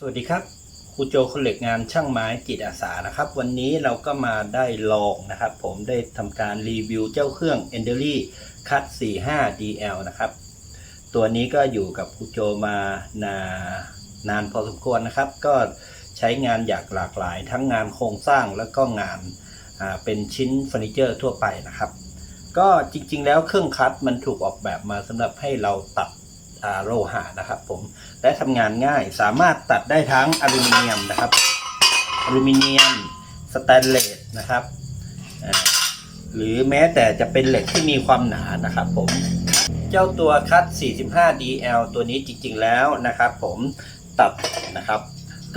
สวัสดีครับครูโจคนเหล็กงานช่างไม้จิตอาสานะครับ วันนี้เราก็มาได้ลองนะครับ ผมได้ทำการรีวิวเจ้าเครื่อง e n d e r y Cut 45 DL นะครับ ตัวนี้ก็อยู่กับครูโจมานานานพอสมควรนะครับ ก็ใช้งานอย่างหลากหลาย ทั้งงานโครงสร้างแล้วก็งานเป็นชิ้นเฟอร์นิเจอร์ทั่วไปนะครับ ก็จริงๆแล้วเครื่องคัดมันถูกออกแบบมาสำหรับให้เราตัด โลหะนะครับผมและทำงานง่ายสามารถตัดได้ทั้งอลูมิเนียมนะครับอลูมิเนียมสแตนเลสนะครับหรือแม้แต่จะเป็นเหล็กที่มีความหนานะครับผมเจ้าตัวคัด 45 DL ตัวนี้จริงๆแล้วนะครับผมตัดนะครับ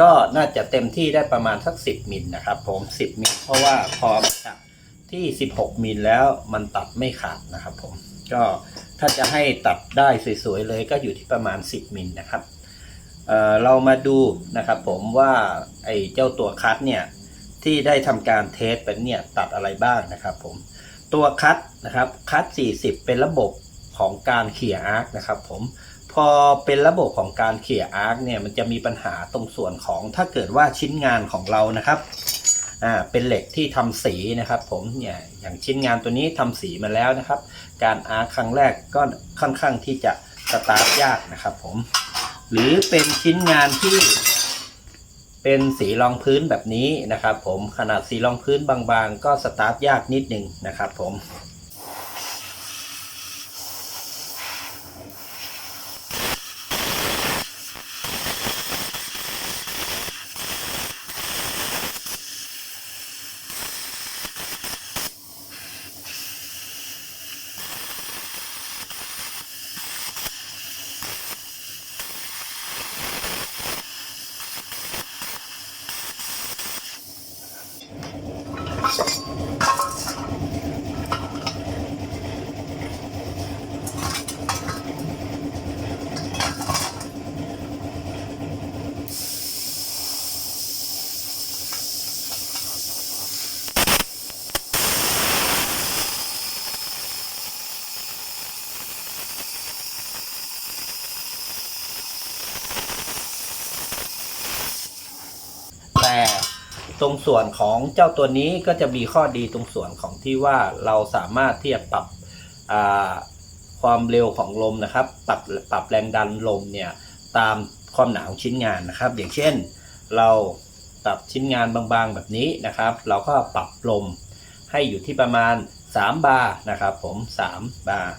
ก็น่าจะเต็มที่ได้ประมาณสัก 10มิลนะครับผม10มิลเพราะว่าพอมาที่ 16มิลแล้วมันตัดไม่ขาดนะครับผมก็ ถ้าจะให้ตัดได้สวยๆเลยก็อยู่ที่ประมาณ 10มิลนะครับเเรามาดูนะครับผมว่าไอ้เจ้าตัวคัดเนี่ยที่ได้ทำการเทสเป็นเนี่ยตัดอะไรบ้างนะครับผมตัวคัดนะครับคัด 40 เป็นระบบของการเขี่ยอาร์คนะครับผมพอเป็นระบบของการเขี่ยอาร์คเนี่ยมันจะมีปัญหาตรงส่วนของถ้าเกิดว่าชิ้นงานของเรานะครับ อ่าเป็นเหล็กที่ทำสีนะครับผมเนี่ยอย่างชิ้นงานตัวนี้ทำสีมาแล้วนะครับ การอาร์คครั้งแรกก็ค่อนข้างที่จะสตาร์ทยากนะครับผมหรือเป็นชิ้นงานที่เป็นสีรองพื้นแบบนี้นะครับผมขนาดสีรองพื้นบางๆ ก็สตาร์ทยากนิดหนึ่งนะครับผม ตรงส่วนของเจ้าตัวนี้ก็จะมีข้อดีตรงส่วนของที่ว่าเราสามารถที่จะปรับความเร็วของลมนะครับ ปรับปรับแรงดันลมเนี่ยตามความหนาของชิ้นงานนะครับ อย่างเช่น เราตัดชิ้นงานบางๆแบบนี้นะครับ เราก็ปรับลมให้อยู่ที่ประมาณ 3 บาร์นะครับ ผม 3 บาร์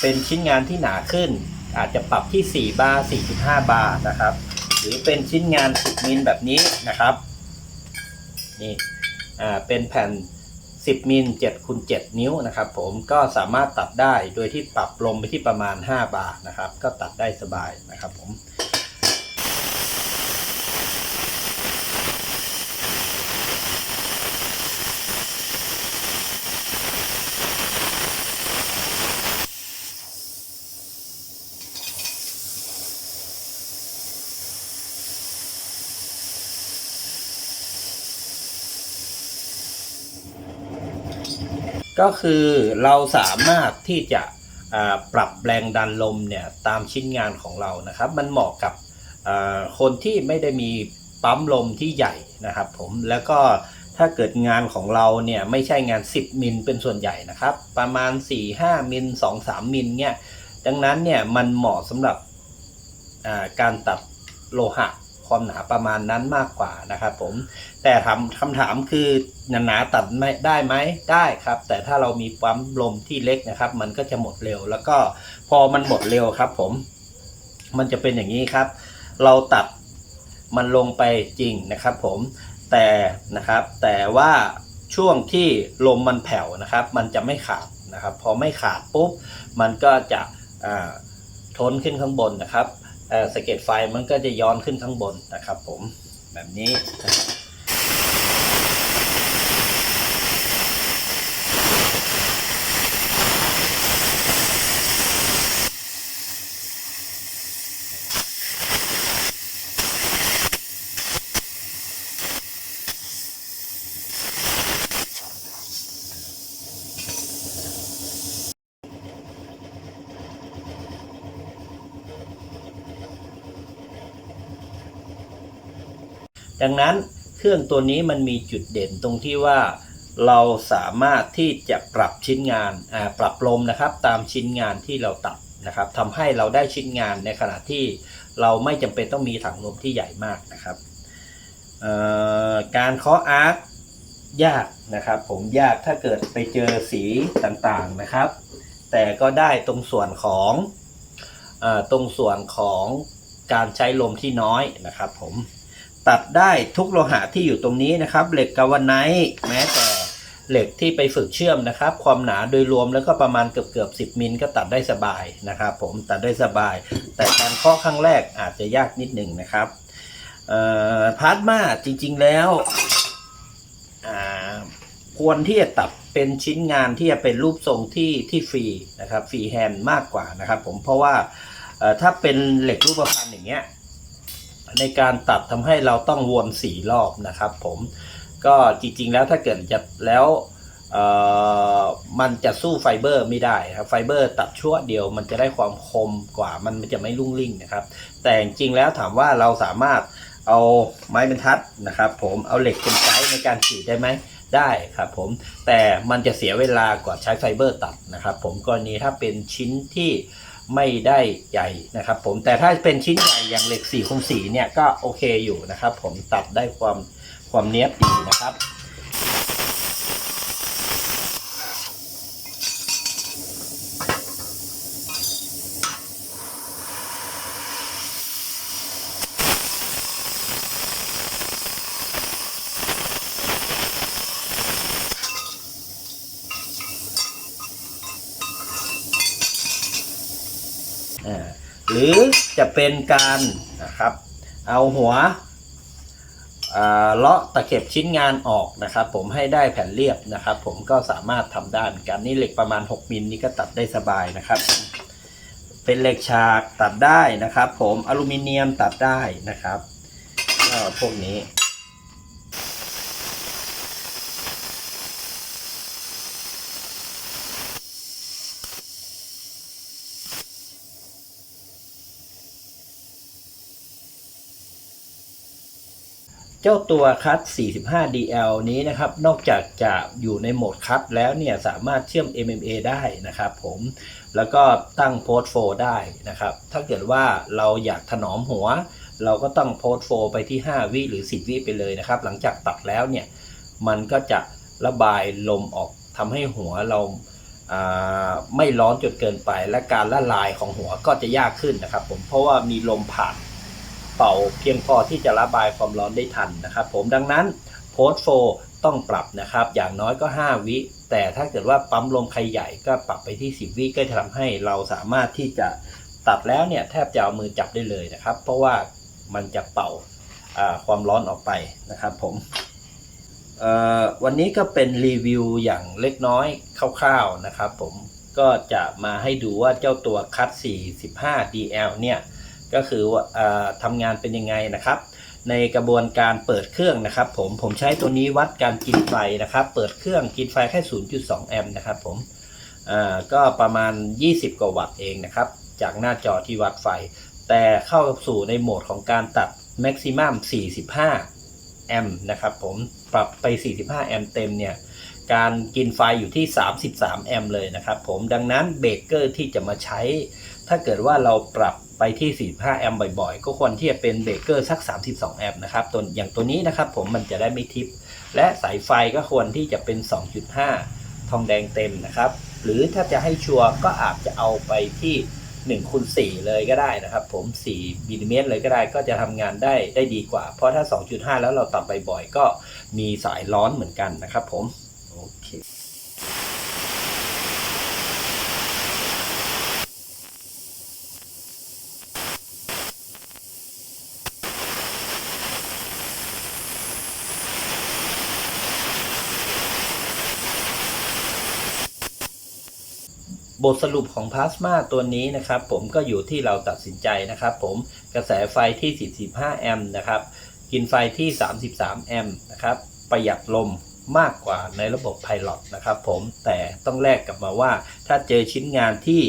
เป็นชิ้นงานที่หนาขึ้น อาจจะปรับที่ 4 บาร์ 4.5 บาร์นะครับ หรือเป็นชิ้นงาน 10 มิลแบบนี้นะครับ นี่ อ่า เป็นแผ่น 10 มิล7คูณ7นิ้วนะครับผม ก็สามารถตัดได้โดยที่ปรับลงไปที่ประมาณ 5 บาร์นะครับ ก็ตัดได้สบายนะครับผม ก็คือเราสามารถที่จะปรับแรงดันลมเนี่ยตามชิ้นงานของเรานะครับ มันเหมาะกับคนที่ไม่ได้มีปั๊มลมที่ใหญ่นะครับผมแล้วก็ถ้าเกิดงานของเราเนี่ยไม่ใช่งาน 10 มิลเป็นส่วนใหญ่นะครับ ประมาณ 4-5 มิล 2-3 มิลเนี่ยดังนั้นเนี่ยมันเหมาะสำหรับการตัดโลหะ ความหนาประมาณนั้นมากกว่านะครับผมแต่ถามคำถามคือหนาตัดไม่ได้ไหมได้ครับ แต่ถ้าเรามีปั๊มลมที่เล็กนะครับ มันก็จะหมดเร็ว แล้วก็พอมันหมดเร็วครับ ผม มันจะเป็นอย่างนี้ครับ เราตัดมันลงไปจริงนะครับ ผมแต่นะครับ แต่ว่าช่วงที่ลมมันแผ่วนะครับ มันจะไม่ขาดนะครับ พอไม่ขาดปุ๊บ มันก็จะทนขึ้นข้างบนนะครับ สะเก็ดไฟมันก็จะย้อนขึ้นข้างบนนะครับผมแบบนี้นะครับ ดังนั้นเครื่องตัวนี้มันมีจุดเด่นตรงที่ว่าเราสามารถที่จะปรับชิ้นงานปรับลมนะครับ ตามชิ้นงานที่เราตัดนะครับทำให้เราได้ชิ้นงานในขณะที่เราไม่จำเป็นต้องมีถังลมที่ใหญ่มากนะครับการเคาะอาร์คยากนะครับ ผมยากถ้าเกิดไปเจอสีต่างๆนะครับ แต่ก็ได้ตรงส่วนของอตรงส่วนของการใช้ลมที่น้อยนะครับผม ตัดได้ทุกโลหะที่อยู่ตรงนี้นะครับ เหล็กกาวาไนท์แม้แต่เหล็กที่ไปฝึกเชื่อมนะครับ ความหนาโดยรวมแล้วก็ประมาณเกือบเกือบ10มิลก็ตัดได้สบายนะครับ ผมตัดได้สบาย แต่การเคาะครั้งแรกอาจจะยากนิดหนึ่งนะครับพาร์ทมาจริง ๆแล้วควรที่จะตัดเป็นชิ้นงานที่จะเป็นรูปทรงที่ที่ฟรีนะครับฟรีแฮนด์มากกว่านะครับ ผมเพราะว่าถ้าเป็นเหล็กรูปพรรณอย่างเงี้ย ในการตัดทำให้เราต้องวนสี่รอบนะครับผมก็จริงๆแล้วถ้าเกิดจะแล้วมันจะสู้ไฟเบอร์ไม่ได้ครับไฟเบอร์ตัดชั่วเดียวมันจะได้ความคมกว่ามันจะไม่รุ่งริ่งนะครับ แต่จริงๆแล้วถามว่าเราสามารถเอาไม้บรรทัดนะครับผมเอาเหล็กเป็นไกด์ในการขีดได้ไหมได้ครับผมแต่มันจะเสียเวลากว่าใช้ไฟเบอร์ตัดนะครับผมกรณีถ้าเป็นชิ้นที่ ไม่ได้ใหญ่นะครับผมแต่ถ้าเป็นชิ้นใหญ่อย่างเหล็ก4คูณ4เนี่ยก็โอเคอยู่นะครับผมตัดได้ความความเนี้ยบดีนะครับ รือจะเป็นการนะครับ เอาหัวเลาะตะเข็บชิ้นงานออกนะครับ ผมให้ได้แผ่นเรียบนะครับ ผมก็สามารถทำได้เหมือนกันนี่เหล็กประมาณ 6มิลนี่ก็ตัดได้สบายนะครับ เป็นเหล็กฉากตัดได้นะครับ ผมอลูมิเนียมตัดได้นะครับก็พวกนี้ เจ้าตัวคัต 45DL นี้นะครับ นอกจากจะอยู่ในโหมดคัตแล้วเนี่ยสามารถเชื่อม MMA ได้นะครับผมแล้วก็ตั้งโพสโฟได้นะครับ ถ้าเกิดว่าเราอยากถนอมหัว เราก็ต้องโพสโฟไปที่ 5 วิหรือ 10 วิไปเลยนะครับ หลังจากตัดแล้วเนี่ย มันก็จะระบายลมออกทำให้หัวเราาไม่ร้อนจนเกินไป และการละลายของหัวก็จะยากขึ้นนะครับ ผมเพราะว่ามีลมผ่าน เป่าเพียงพอที่จะระบายความร้อนได้ทันนะครับ ผมดังนั้นโพสโฟต้องปรับนะครับ อย่างน้อยก็ 5 วิ แต่ถ้าเกิดว่าปั๊มลมใครใหญ่ก็ปรับไปที่ 10 วิก็จะทำให้เราสามารถที่จะตัดแล้วเนี่ยแทบจะเอามือจับได้เลยนะครับ เพราะว่ามันจะเป่าความร้อนออกไปนะครับผมวันนี้ก็เป็นรีวิวอย่างเล็กน้อยคร่าวๆนะครับผมก็จะมาให้ดูว่าเจ้าตัวคัต 45 DL เนี่ย ก็คือว่าเอ่อทำงานเป็นยังไงนะครับ ในกระบวนการเปิดเครื่องนะครับ ผมผมใช้ตัวนี้วัดการกินไฟนะครับ เปิดเครื่องกินไฟแค่ 0.2 แอมป์นะครับผมก็ประมาณ 20 กว่าวัตต์เองนะครับ จากหน้าจอที่วัดไฟ แต่เข้าสู่ในโหมดของการตัด maximum 45 แอมป์นะครับผมปรับไป 45 แอมป์เต็มเนี่ยการกินไฟอยู่ที่ 33 แอมป์เลยนะครับผมดังนั้นเบรกเกอร์ที่จะมาใช้ ถ้าเกิดว่าเราปรับ ไปที่ 45 แอมป์บ่อยๆ ก็ควรที่จะเป็นเบรกเกอร์สัก 32 แอมป์นะครับตัวอย่างตัวนี้นะครับผมมันจะได้ไม่ทิป และสายไฟก็ควรที่จะเป็น 2.5 ทองแดงเต็มนะครับ หรือถ้าจะให้ชัวร์ก็อาจจะเอาไปที่1คูณ4เลยก็ได้นะครับ ผม4มิลลิเมตรเลยก็ได้ก็จะทำงานได้ได้ดีกว่า เพราะถ้า 2.5 แล้วเราตัดบ่อยๆก็มีสายร้อนเหมือนกันนะครับผมโอเค บทสรุปของพลาสมาตัวนี้นะครับผมก็อยู่ที่เราตัดสินใจนะครับผมกระแสไฟที่ 45 แอมป์นะครับ กินไฟที่ 33 แอมป์นะครับ ประหยัดลมมากกว่าในระบบไพลอตนะครับผมแต่ต้องแลกกลับมาว่า ถ้าเจอชิ้นงานที่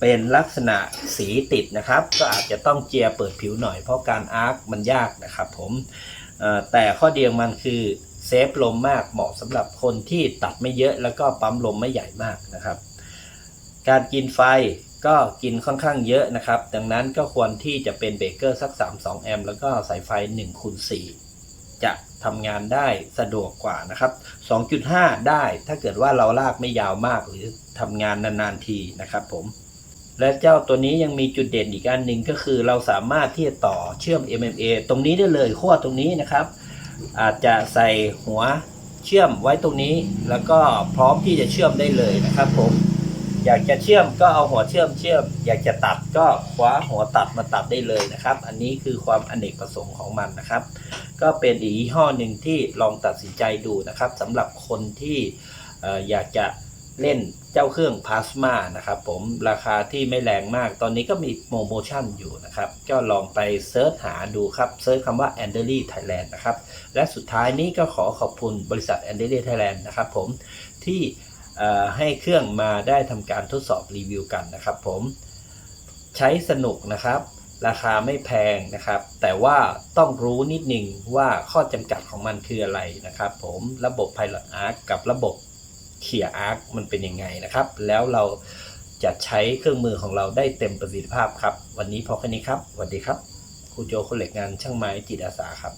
เป็นลักษณะสีติดนะครับ ก็อาจจะต้องเจียเปิดผิวหน่อยเพราะการอาร์คมันยากนะครับผมแต่ข้อเดีของมันคือเซฟลมมากเหมาะสำหรับคนที่ตัดไม่เยอะแล้วก็ปั๊มลมไม่ใหญ่มากนะครับ การกินไฟก็กินค่อนข้างเยอะนะครับ ดังนั้นก็ควรที่จะเป็นเบรกเกอร์สัก 32 แอมป์แล้วก็สายไฟ1คูณ4จะทำงานได้สะดวกกว่านะครับ 2.5 ได้ถ้าเกิดว่าเราลากไม่ยาวมากหรือทำงานนานๆทีนะครับผม และเจ้าตัวนี้ยังมีจุดเด่นอีกอันหนึ่งก็คือเราสามารถที่จะต่อเชื่อม MMA ตรงนี้ได้เลยขั้วตรงนี้นะครับ อาจจะใส่หัวเชื่อมไว้ตรงนี้ แล้วก็พร้อมที่จะเชื่อมได้เลยนะครับผม อยากจะเชื่อมก็เอาหัวเชื่อมเชื่อม อยากจะตัดก็คว้าหัวตัดมาตัดได้เลยนะครับ อันนี้คือความอเนกประสงค์ของมันนะครับ ก็เป็นอีกยี่ห้อหนึ่งที่ลองตัดสินใจดูนะครับสำหรับคนที่อยากจะเล่นเจ้าเครื่องพลาสมานะครับผมราคาที่ไม่แรงมาก ตอนนี้ก็มีโปรโมชั่นอยู่นะครับ ก็ลองไปเซิร์ชหาดูครับเซิร์ชคำว่า a n d e r l y Thailand นะครับ และสุดท้ายนี้ก็ขอขอบคุณบริษัท a n d e r l y Thailand นะครับผมที่ ให้เครื่องมาได้ทำการทดสอบรีวิวกันนะครับผมใช้สนุกนะครับ ราคาไม่แพงนะครับ แต่ว่าต้องรู้นิดนึงว่าข้อจำกัดของมันคืออะไรนะครับผมระบบ Pilot Arc กับระบบเขีย Arc มันเป็นยังไงนะครับ แล้วเราจะใช้เครื่องมือของเราได้เต็มประสิทธิภาพครับ วันนี้พอแค่นี้ครับสวัสดีครับครูโจคนเหล็กงานช่างไม้จิตอาสาครับ